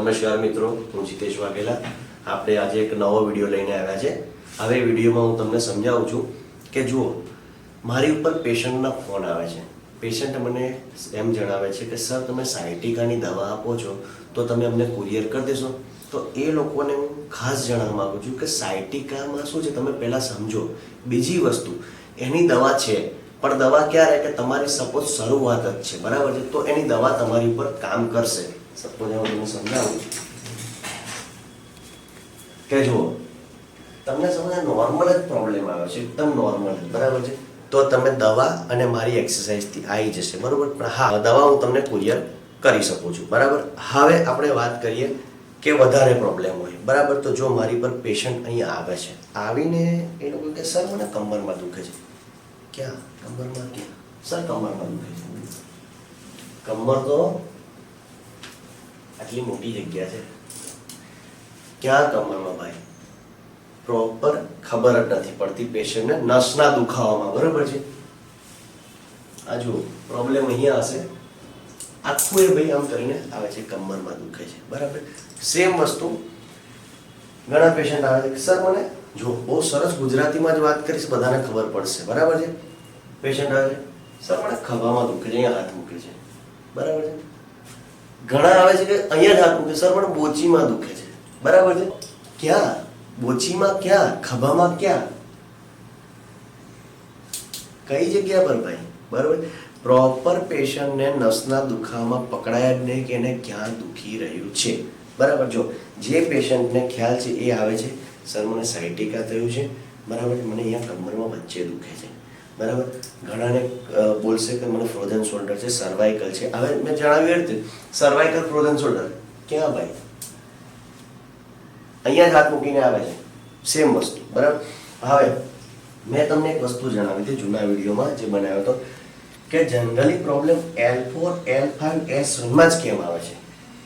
નમસ્કાર મિત્રો, હું જીતેશ વાઘેલા. આપણે આજે એક નવો વીડિયો લઈને આવ્યા છે. હવે વિડીયોમાં હું તમને સમજાવું છું કે જુઓ, મારી ઉપર પેશન્ટના ફોન આવે છે. પેશન્ટ મને એમ જણાવે છે કે, સર, તમે સાયટિકાની દવા આપો છો, તો તમે અમને કુરિયર કરી દેશો. તો એ લોકોને હું ખાસ જણાવવા માગું છું કે, સાયટિકામાં શું છે? તમે પહેલાં સમજો. બીજી વસ્તુ, એની દવા છે, પણ દવા ક્યારે કે તમારી સપોઝ શરૂઆત જ છે. બરાબર છે? તો એની દવા તમારી ઉપર કામ કરશે. સપોઝ હું સમજાવું કે જુઓ તમને સમજે નોર્મલ જ પ્રોબ્લેમ આવે છે એકદમ નોર્મલ બરાબર છે તો તમે દવા અને મારી એક્સરસાઇઝથી આવી જશે બરાબર પણ હા દવા હું તમને કુરિયર કરી શકું છું બરાબર હવે આપણે વાત કરીએ કે વધારે પ્રોબ્લેમ હોય બરાબર તો જો મારી પર પેશન્ટ અહીંયા આવે છે આવીને એ લોકો કે સર મને કમરમાં દુખે છે ક્યાં કમરમાં ક્યાં સર કમરમાં દુખે છે કમર તો આટલી મોટી જગ્યા છે. ક્યાં કમરમાં ભાઈ? પ્રોપર ખબર જ નથી પડતી પેશન્ટને નસના દુખાવામાં, બરાબર છે? આ જુઓ પ્રોબ્લેમ અહીંયા હશે. આખું એ ભાઈ આમ કરીને આવે છે, કમરમાં દુખે છે, બરાબર? સેમ વસ્તુ ઘણા પેશન્ટ આવે છે સર મને જો, બહુ સરસ ગુજરાતીમાં જ વાત કરીશ, બધાને ખબર પડશે. બરાબર છે? પેશન્ટ આવે છે સર મને ખભામાં દુખે છે, અહીંયા હાથ મૂકે છે. બરાબર છે? ઘણા આવે છે કે અહીંયા જ મૂકે સર મને બોચીમાં દુખે છે. બરાબર છે? ક્યાં? બોચીમાં ક્યાં? ખભામાં ક્યાં? કઈ જગ્યા પર ભાઈ? બરાબર પ્રોપર પેશન્ટને નસના દુખાવામાં પકડાયા જ નહીં કે એને ક્યાં દુખી રહ્યું છે. બરાબર? જો, જે પેશન્ટને ખ્યાલ છે એ આવે છે. સર, મને સાયટિકા થયું છે. બરાબર મને અહીંયા કમરમાં વચ્ચે દુખે છે. બરાબર? ઘણાને બોલશે કે મને ફ્રોઝન શોલ્ડર છે સર્વાઇકલ છે. હવે મેં જણાવ્યું એ રીતે સર્વાઇકલ ફ્રોઝન શોલ્ડર ક્યાં ભાઈ? અહીંયા જ હાથ મૂકીને આવે છે. સેમ વસ્તુ, બરાબર? હવે, મેં તમને એક વસ્તુ જણાવી હતી જૂના વિડીયોમાં જે બનાવ્યો હતો, કે generally problem L four L five S વનમાં જ કેમ આવે છે.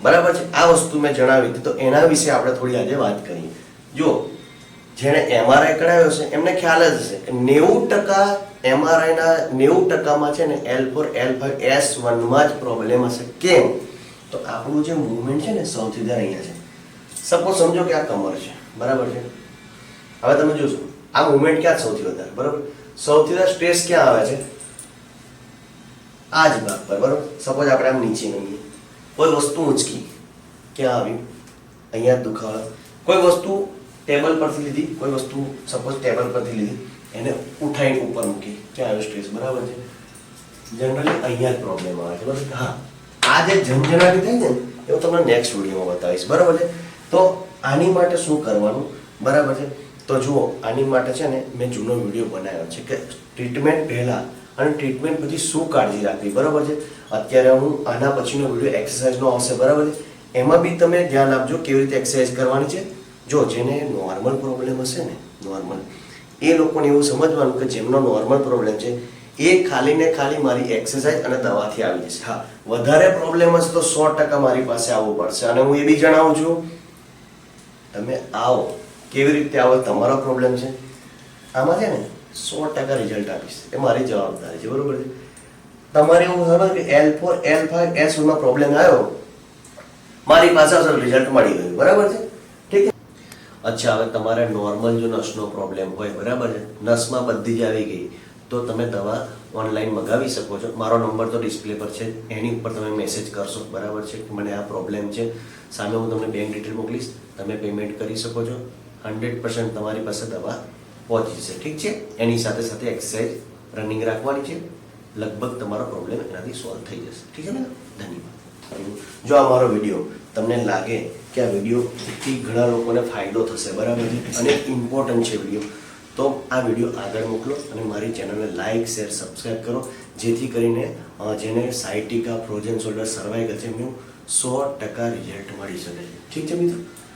બરાબર છે? આ વસ્તુ મેં જણાવી હતી, તો એના વિશે આપણે થોડી આજે વાત કરીએ. જો જેણે એમઆરઆઈ કરાવ્યો છે, એમને ખ્યાલ જ હશે કે નેવું ટકા એમઆરઆઈના નેવું ટકામાં છે ને L four L five S વનમાં જ પ્રોબ્લેમ હશે. કેમ? તો આપણું જે મુવમેન્ટ છે ને સૌથી વધારે અહીંયા છે. સપોઝ સમજો કે આ કમર છે, બરાબર છે? હવે તમે જોશો, આ મુવમેન્ટ ક્યાં સૌથી વધારે, બરાબર? સૌથી વધારે સ્ટ્રેસ ક્યાં આવે છે? આ જ ભાગ પર, બરાબર? સપોઝ આપણે આમ નીચે નમીએ, કોઈ વસ્તુ ઊંચકી, ક્યાં આવી? અહીંયા દુખાવા. કોઈ વસ્તુ ટેબલ પરથી લીધી, કોઈ વસ્તુ સપોઝ ટેબલ પરથી લીધી, એને ઉઠાઈને ઉપર મૂકી, ત્યાં આવ્યો સ્ટ્રેસ બરાબર છે? જનરલી અહીંયા જ પ્રોબ્લેમ આવે છે, બરાબર? હા. આ જે ઝંઝણાટી થાય ને એવું તમને નેક્સ્ટ વિડીયોમાં બતાવીશ, બરાબર છે? તો આની માટે શું કરવાનું, બરાબર છે? તો જુઓ, આની માટે છે ને મેં જૂનો વીડિયો બનાવ્યો છે કે ટ્રીટમેન્ટ પહેલાં અને ટ્રીટમેન્ટ પછી શું કાળજી રાખવી, બરાબર છે? અત્યારે હું આના પછીનો વીડિયો એક્સરસાઇઝનો આવશે, બરાબર છે? એમાં બી તમે ધ્યાન આપજો કેવી રીતે એક્સરસાઇઝ કરવાની છે. જો જેને નોર્મલ પ્રોબ્લેમ હશે ને નોર્મલ એ લોકોને એવું સમજવાનું કે જેમનો નોર્મલ પ્રોબ્લેમ છે, એ ખાલી ને ખાલી મારી એક્સરસાઇઝ અને દવાથી આવી જશે. હા, વધારે પ્રોબ્લેમ હશે તો સો ટકા મારી પાસે આવવું પડશે. અને હું એ બી જણાવું છું, તમે આવો. કેવી રીતે આવો? તમારો પ્રોબ્લેમ છે. આમાં છે ને, સો ટકા રિઝલ્ટ આપીશ. એ મારી જવાબદારી છે, બરોબર છે? તમારે એવું સમજ કે એલ ફોર એલ ફાઈવ એસમાં પ્રોબ્લેમ આવ્યો, મારી પાસે રિઝલ્ટ મળી ગયું, બરાબર છે? અચ્છા, હવે તમારે નોર્મલ જો નસનો પ્રોબ્લેમ હોય, બરાબર છે? નસમાં બધી જ આવી ગઈ. તો તમે દવા ઓનલાઈન મગાવી શકો છો. મારો નંબર તો ડિસ્પ્લે પર છે. એની ઉપર તમે મેસેજ કરશો. બરાબર છે? મને આ પ્રોબ્લેમ છે. સામે હું તમને બેંક ડિટેલ મોકલીશ. તમે પેમેન્ટ કરી શકો છો. હંડ્રેડ પર્સન્ટ તમારી પાસે દવા પહોંચી જશે. ઠીક છે? એની સાથે સાથે એક્સરસાઇઝ રનિંગ રાખવાની છે. લગભગ તમારો પ્રોબ્લેમ એનાથી સોલ્વ થઈ જશે. ઠીક છે ને? ધન્યવાદ. જો આ મારો વીડિયો તમને લાગે કે આ વિડીયોથી ઘણા લોકોને ફાયદો થશે, બરાબર? છે અને ઇમ્પોર્ટન્ટ છે વીડિયો તો આ વીડિયો આગળ મોકલો અને મારી ચેનલને લાઇક શેર સબસ્ક્રાઈબ કરો, જેથી કરીને જેને સાયટિકા ફ્રોઝન શોલ્ડર સર્વાઈકલ છે, એમનું સો ટકા રિઝલ્ટ મળી શકે છે. ઠીક છે મિત્રો?